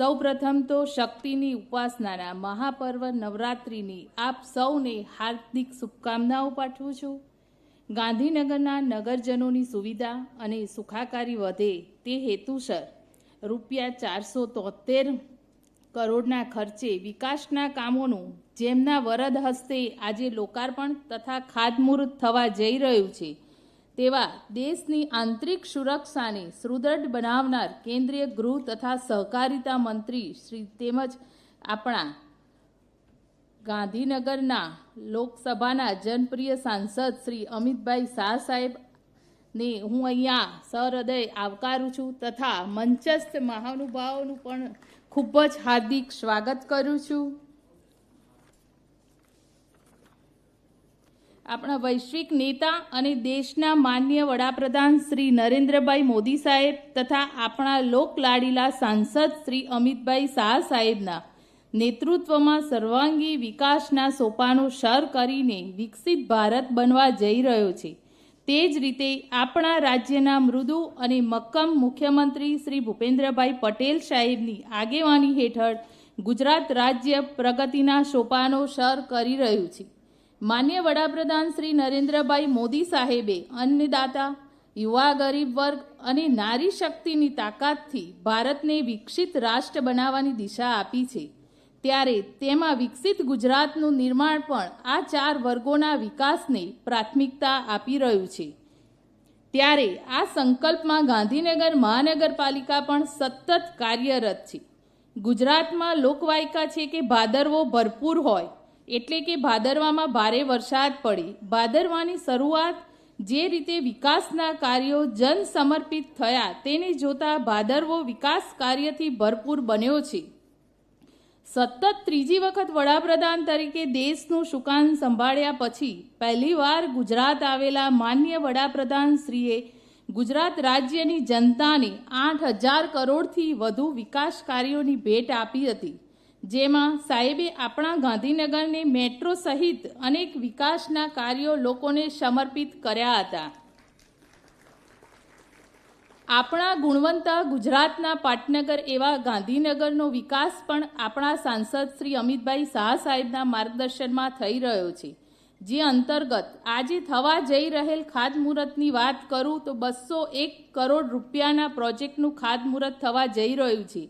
સૌપ્રથમ તો શક્તિની ઉપાસનાના મહાપર્વ નવરાત્રિની આપ સૌને હાર્દિક શુભકામનાઓ પાઠવું છું. ગાંધીનગરના નગરજનોની સુવિધા અને સુખાકારી વધે તે હેતુસર રૂપિયા ચારસો તોતેર કરોડના ખર્ચે વિકાસના કામોનું જેમના વરદ હસ્તે આજે લોકાર્પણ તથા ખાતમુહૂર્ત થવા જઈ રહ્યું છે તેવા દેશની આંતરિક સુરક્ષાને સુદૃઢ બનાવનાર કેન્દ્રીય ગૃહ તથા સહકારિતા મંત્રી શ્રી તેમજ આપણા ગાંધીનગરના લોકસભાના જનપ્રિય સાંસદ શ્રી અમિતભાઈ શાહ સાહેબ ને હું અહીંયા સહૃદય આવકારું છું તથા મંચસ્થ મહાનુભાવોનું પણ ખૂબ જ હાર્દિક સ્વાગત કરું છું. આપણા વૈશ્વિક નેતા અને દેશના માન્ય વડાપ્રધાન શ્રી નરેન્દ્રભાઈ મોદી સાહેબ તથા આપણા લોકલાડીલા સાંસદ શ્રી અમિતભાઈ શાહ સાહેબના નેતૃત્વમાં સર્વાંગી વિકાસના સોપાનો સર કરીને વિકસિત ભારત બનવા જઈ રહ્યો છે. તે જ રીતે આપણા રાજ્યના મૃદુ અને મક્કમ મુખ્યમંત્રી શ્રી ભૂપેન્દ્રભાઈ પટેલ સાહેબની આગેવાની હેઠળ ગુજરાત રાજ્ય પ્રગતિના સોપાનો સર કરી રહ્યું છે. માન્ય વડાપ્રધાન શ્રી નરેન્દ્રભાઈ મોદી સાહેબે અન્નદાતા, યુવા ગરીબ વર્ગ અને નારી શક્તિની તાકાતથી ભારતને વિકસિત રાષ્ટ્ર બનાવવાની દિશા આપી છે. ત્યારે તેમાં વિકસિત ગુજરાતનું નિર્માણ પણ આ ચાર વર્ગોના વિકાસને પ્રાથમિકતા આપી રહ્યું છે. ત્યારે આ સંકલ્પમાં ગાંધીનગર મહાનગરપાલિકા પણ સતત કાર્યરત છે. ગુજરાતમાં લોકવાયકા છે કે ભાદરવો ભરપૂર હોય એટલે કે ભાદરવામાં ભારે વરસાદ પડી. ભાદરવાની શરૂઆત જે રીતે વિકાસના કાર્યો જન સમર્પિત થયા તેને જોતા ભાદરવો વિકાસ કાર્યથી ભરપૂર બન્યો છે. સતત ત્રીજી વખત વડાપ્રધાન તરીકે દેશનું સુકાન સંભાળ્યા પછી પહેલીવાર ગુજરાત આવેલા માન્ય વડાપ્રધાન શ્રીએ ગુજરાત રાજ્યની જનતાને આઠ હજાર કરોડથી વધુ વિકાસ કાર્યોની ભેટ આપી હતી. જેમાં સાહેબે આપણા ગાંધીનગરને મેટ્રો સહિત અનેક વિકાસના કાર્યો લોકોને સમર્પિત કર્યા હતા. આપણા ગુણવંતા ગુજરાતના પાટનગર એવા ગાંધીનગરનો વિકાસ પણ આપણા સાંસદ શ્રી અમિતભાઈ શાહ સાહેબના માર્ગદર્શનમાં થઈ રહ્યો છે. જે અંતર્ગત આજે થવા જઈ રહેલ ખાતમુહૂર્તની વાત કરું તો બસો એક કરોડ રૂપિયાના પ્રોજેક્ટનું ખાતમુહૂર્ત થવા જઈ રહ્યું છે.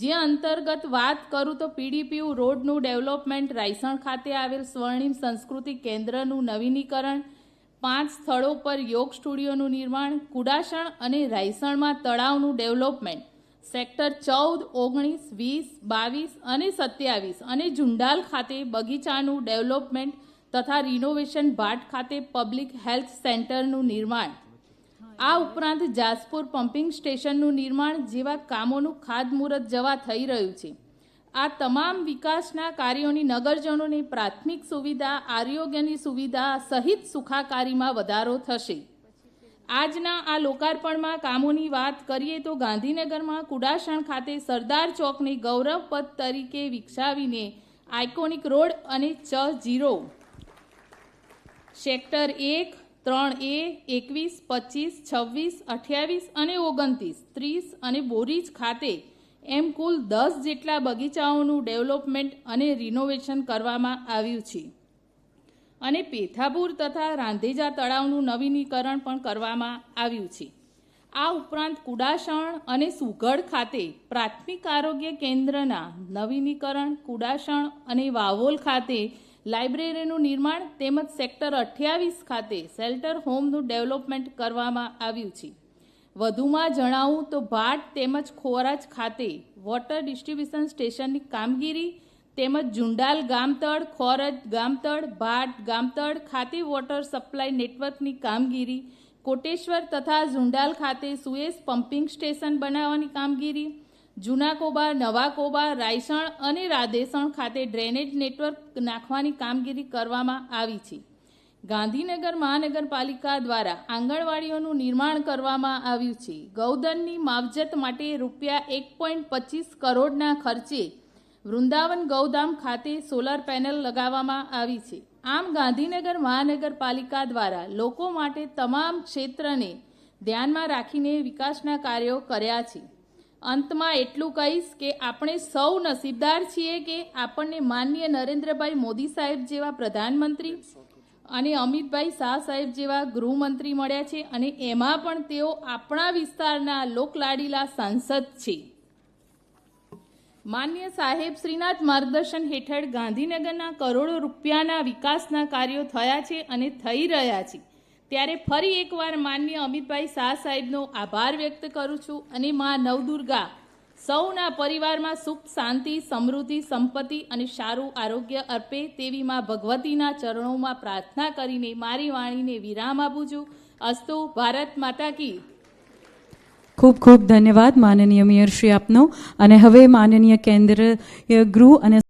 જે અંતર્ગત વાત કરું તો પીડીપીયુ રોડનું ડેવલપમેન્ટ રાયસણ ખાતે આવેલ સ્વર્ણિમ સંસ્કૃતિ કેન્દ્રનું નવીનીકરણ, પાંચ સ્થળો પર યોગ સ્ટુડિયોનું નિર્માણ, કુડાસણ અને રાયસણમાં તળાવનું ડેવલપમેન્ટ. સેક્ટર ચૌદ, ઓગણીસ, વીસ, બાવીસ અને સત્યાવીસ અને ઝુંડાલ ખાતે બગીચાનું ડેવલપમેન્ટ તથા રિનોવેશન ભાટ ખાતે પબ્લિક હેલ્થ સેન્ટરનું નિર્માણ. આ ઉપરાંત જાસપુર પમ્પિંગ સ્ટેશનનું નિર્માણ જેવા કામોનું ખાતમુહૂર્ત જવા થઈ રહ્યું છે. આ તમામ વિકાસના કાર્યોની નગરજનોની પ્રાથમિક સુવિધા, આરોગ્યની સુવિધા સહિત સુખાકારીમાં વધારો થશે. આજના આ લોકાર્પણમાં કામોની વાત કરીએ તો ગાંધીનગરમાં કુડાસણ ખાતે સરદાર ચોકને ગૌરવપદ તરીકે વિકસાવીને આઇકોનિક રોડ અને ચ જીરો સેક્ટર એક ત્રણ એ, એકવીસ, પચીસ, છવ્વીસ, અઠ્યાવીસ અને ઓગણત્રીસ. ત્રીસ અને બોરીજ ખાતે એમ કુલ દસ જેટલા બગીચાઓનું ડેવલપમેન્ટ અને રિનોવેશન કરવામાં આવ્યું છે. અને પેથાપુર તથા રાંધેજા તળાવનું નવીનીકરણ પણ કરવામાં આવ્યું છે. આ ઉપરાંત કુડાસણ અને સુગઢ ખાતે પ્રાથમિક આરોગ્ય કેન્દ્રના નવીનીકરણ કુડાસણ અને વાવોલ ખાતે લાઇબ્રેરીનું નિર્માણ તેમજ સેક્ટર અઠ્યાવીસ ખાતે શેલ્ટર હોમનું ડેવલપમેન્ટ કરવામાં આવ્યું છે. વધુમાં જણાવું તો ભાટ તેમજ ખોરાજ ખાતે વોટર ડિસ્ટ્રીબ્યુશન સ્ટેશનની કામગીરી તેમજ ઝુંડાલ ગામતળ, ખોરજ ગામતળ, ભાટ ગામતળ ખાતે વોટર સપ્લાય નેટવર્કની કામગીરી, કોટેશ્વર તથા ઝુંડાલ ખાતે સુએસ પમ્પિંગ સ્ટેશન બનાવવાની કામગીરી જૂના કોબા, નવા કોબા, રાયસણ અને રાધેસણ ખાતે ડ્રેનેજ નેટવર્ક નાખવાની કામગીરી કરવામાં આવી છે. ગાંધીનગર મહાનગરપાલિકા દ્વારા આંગણવાડીઓનું નિર્માણ કરવામાં આવ્યું છે. ગૌધનની માવજત માટે રૂપિયા એક પોઈન્ટ પચીસ કરોડના ખર્ચે વૃંદાવન ગૌધામ ખાતે સોલાર પેનલ લગાવવામાં આવી છે. આમ ગાંધીનગર મહાનગરપાલિકા દ્વારા લોકો માટે તમામ ક્ષેત્રને ધ્યાનમાં રાખીને વિકાસના કાર્યો કર્યા છે. અંતમાં એટલું કહીશ કે આપણે સૌ નસીબદાર છીએ કે આપણને માનનીય નરેન્દ્રભાઈ મોદી સાહેબ જેવા પ્રધાનમંત્રી અને અમિતભાઈ શાહ સાહેબ જેવા ગૃહમંત્રી મળ્યા છે અને એમાં પણ તેઓ આપણા વિસ્તારના લોકલાડીલા સાંસદ છે. માન્ય સાહેબ શ્રીનાથ માર્ગદર્શન હેઠળ ગાંધીનગરના કરોડો રૂપિયાના વિકાસના કાર્યો થયા છે અને થઈ રહ્યા છે. ત્યારે ફરી એકવાર માન્ય અમિતભાઈ શાહ સાહેબનો આભાર વ્યક્ત કરું છું અને મા નવદુર્ગા, સૌના પરિવારમાં સુખ, શાંતિ, સમૃદ્ધિ, સંપત્તિ અને સારું આરોગ્ય અર્પે તેવી મા ભગવતીના ચરણોમાં પ્રાર્થના કરીને મારી વાણીને વિરામ આપું છું. અસ્તુ ભારત માતા કી. ખૂબ ખૂબ ધન્યવાદ માનનીય મેયર શ્રી આપનો. અને હવે માનનીય કેન્દ્રીય ગૃહ અને